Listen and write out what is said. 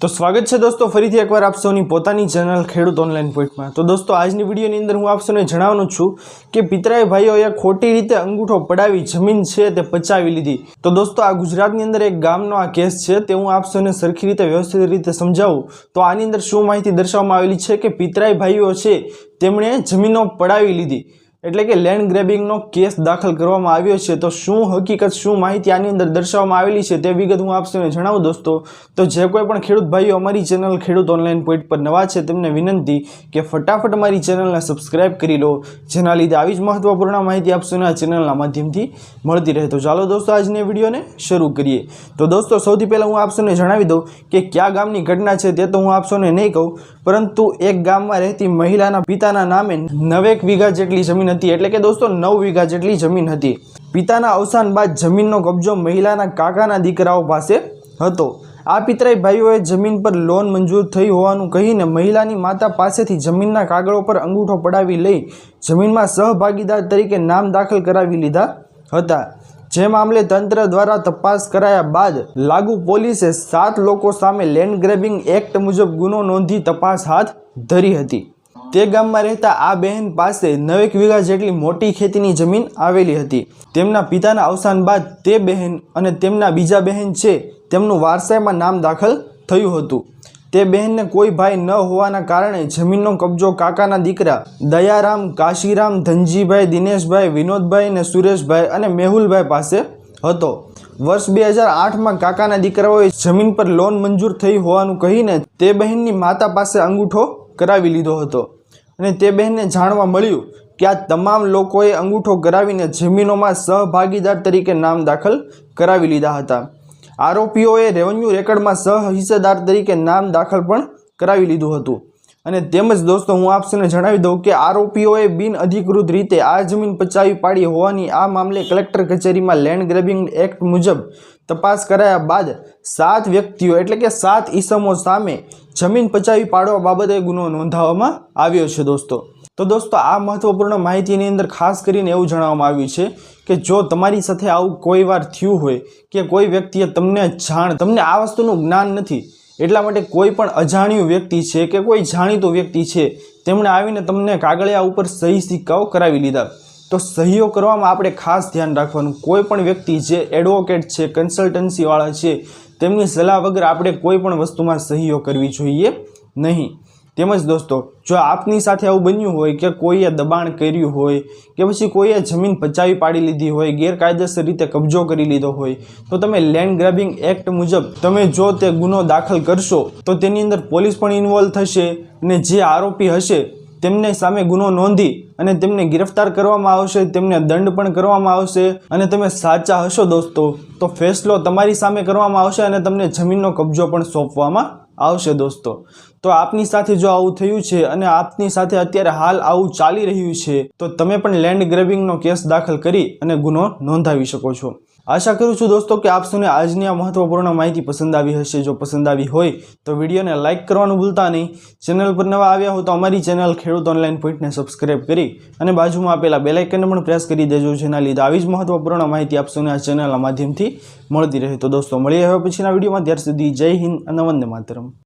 તો સ્વાગત છે દોસ્તો, ફરીથી એકવાર આપ સૌની પોતાની ચેનલ ખેડૂત ઓનલાઈન પોઈન્ટમાં તો દોસ્તો, આજની વિડીયોની અંદર હું આપ સૌને જણાવવાનું છું કે પિતરાઈ ભાઈઓએ ખોટી રીતે અંગૂઠો પડાવી, જમીન છે તે પચાવી લીધી. તો દોસ્તો, આ ગુજરાતની અંદર એક ગામનો આ કેસ છે, તે હું આપ સૌને સરખી રીતે વ્યવસ્થિત રીતે સમજાવું. તો આની અંદર શું માહિતી દર્શાવવામાં આવેલી છે કે પિતરાઈ ભાઈઓ છે, તેમણે જમીનો પડાવી લીધી. એટલે કે લેન્ડ ગ્રેબિંગનો કેસ દાખલ કરવામાં આવ્યો છે, તો શું હકીકત, શું માહિતી આની અંદર દર્શાવવામાં આવેલી છે તે વિગત હું આપને જણાવું દોસ્તો. તો જે કોઈ પણ ખેડૂત ભાઈઓ અમારી ચેનલ ખેડૂત ઓનલાઈન પોઈન્ટ પર નવા છે તેમને વિનંતી કે ફટાફટ મારી ચેનલને સબસ્ક્રાઈબ કરી લો, જેના લીધે આવી જ મહત્વપૂર્ણ માહિતી આપશોને આ ચેનલના માધ્યમથી મળતી રહે. તો ચાલો દોસ્તો આજની વિડીયોને શરૂ કરીએ. તો દોસ્તો, સૌથી પહેલાં હું આપશોને જણાવી દઉં કે કયા ગામની ઘટના છે તે તો હું આપશોને નહીં કહું, પરંતુ એક ગામમાં રહેતી મહિલાના પિતાના નામે નવેક વીઘા જેટલી જમીન હતી એટલે કે દોસ્તો નવ વીઘા જેટલી જમીન હતી. પિતાના અવસાન બાદ જમીનનો કબજો મહિલાના કાકાના દીકરાઓ પાસે હતો. આ પિતરાઈ ભાઈઓએ જમીન પર લોન મંજૂર થઈ હોવાનું કહીને મહિલાની માતા પાસેથી જમીનના કાગળો પર અંગૂઠો પડાવી લઈ જમીનમાં સહભાગીદાર તરીકે નામ દાખલ કરાવી લીધા હતા. જે મામલે તંત્ર દ્વારા તપાસ કરાયા બાદ લાગુ પોલીસે સાત લોકો સામે લેન્ડ ગ્રેબિંગ એક્ટ મુજબ ગુનો નોંધી તપાસ હાથ ધરી હતી. તે ગામમાં રહેતા આ બહેન પાસે નવેક વીઘા જેટલી મોટી ખેતીની જમીન આવેલી હતી. તેમના પિતાના અવસાન બાદ તે બહેન અને તેમના બીજા બહેન છે તેમનું વારસાઈમાં નામ દાખલ થયું હતું. તે બહેનને કોઈ ભાઈ ન હોવાના કારણે જમીનનો કબજો કાકાના દીકરા દયારામ, કાશીરામ, ધનજીભાઈ, દિનેશભાઈ, વિનોદભાઈ અને સુરેશભાઈ અને મેહુલભાઈ પાસે હતો. વર્ષ બે હજાર આઠમાં કાકાના દીકરાઓએ જમીન પર લોન મંજૂર થઈ હોવાનું કહીને તે બહેનની માતા પાસે અંગૂઠો કરાવી લીધો હતો. અને તે બહેનને જાણવા મળ્યું કે આ તમામ લોકોએ અંગૂઠો કરાવીને જમીનોમાં સહભાગીદાર તરીકે નામ દાખલ કરાવી લીધા હતા. આરોપીઓએ રેવન્યુ રેકર્ડમાં સહ હિસ્સેદાર તરીકે નામ દાખલ પણ કરાવી લીધું હતું. અને તેમજ દોસ્તો, હું આપસને જણાવી દઉં કે આરોપીઓએ બિન અધિકૃત રીતે આ જમીન પચાવી પાડી હોવાની આ મામલે કલેક્ટર કચેરીમાં લેન્ડ ગ્રેબિંગ એક્ટ મુજબ તપાસ કરાયા બાદ સાત વ્યક્તિઓ એટલે કે સાત ઈસમો સામે જમીન પચાવી પાડવા બાબતે ગુનો નોંધાવવામાં આવ્યો છે દોસ્તો. તો દોસ્તો, આ મહત્વપૂર્ણ માહિતીની અંદર ખાસ કરીને એવું જણાવવામાં આવ્યું છે કે જો તમારી સાથે આવું કોઈ વાર થયું હોય કે કોઈ વ્યક્તિએ તમને જાણ, તમને આ વસ્તુનું જ્ઞાન નથી એટલા માટે કોઈ પણ અજાણ્યું વ્યક્તિ છે કે કોઈ જાણીતો વ્યક્તિ છે, તેમણે આવીને તમને કાગળિયા ઉપર સહી સિક્કાઓ કરાવી લીધા. તો સહીઓ કરવામાં આપણે ખાસ ધ્યાન રાખવાનું. કોઈ પણ વ્યક્તિ જે એડવોકેટ છે કન્સલ્ટન્સીવાળા છે, તેમની સલાહ વગર આપણે કોઈ પણ વસ્તુમાં સહીઓ કરવી જોઈએ નહીં. તેમજ દોસ્તો, જો આપની સાથે આવું બન્યું હોય કે કોઈએ દબાણ કર્યું હોય કે પછી કોઈએ જમીન પચાવી પાડી લીધી હોય, ગેરકાયદેસર રીતે કબજો કરી લીધો હોય, તો તમે લેન્ડ ગ્રેબિંગ એક્ટ મુજબ તમે જો તે ગુનો દાખલ કરશો, તો તેની અંદર પોલીસ પણ ઇન્વોલ્વ થશે અને જે આરોપી હશે તેમને સામે ગુનો નોંધી અને તેમને ગિરફ્તાર કરવામાં આવશે, તેમને દંડ પણ કરવામાં આવશે અને તમે સાચા હશો દોસ્તો, તો ફેસલો તમારી સામે કરવામાં આવશે અને તમને જમીનનો કબજો પણ સોંપવામાં આવશે દોસ્તો. તો આપની સાથે જો આવું થયું છે અને આપની સાથે અત્યારે હાલ આવું ચાલી રહ્યું છે, તો તમે પણ લેન્ડ ગ્રેબિંગનો કેસ દાખલ કરી અને ગુનો નોંધાવી શકો છો. આશા કરું છું દોસ્તો કે આપ આજની આ મહત્વપૂર્ણ માહિતી પસંદ આવી હશે. જો પસંદ આવી હોય તો વિડીયોને લાઇક કરવાનું ભૂલતા નહીં. ચેનલ પર નવા આવ્યા હો તો અમારી ચેનલ ખેડૂત ઓનલાઈન પોઈન્ટને સબસ્ક્રાઇબ કરી અને બાજુમાં આપેલા બેલાઇકનને પણ પ્રેસ કરી દેજો, જેના લીધે આવી જ મહત્વપૂર્ણ માહિતી આપ સૌને આ ચેનલના માધ્યમથી મળતી રહે. તો દોસ્તો, મળીએ હવે પછીના વિડીયોમાં. ત્યાર સુધી જય હિન્દ અને વંદે માતરમ.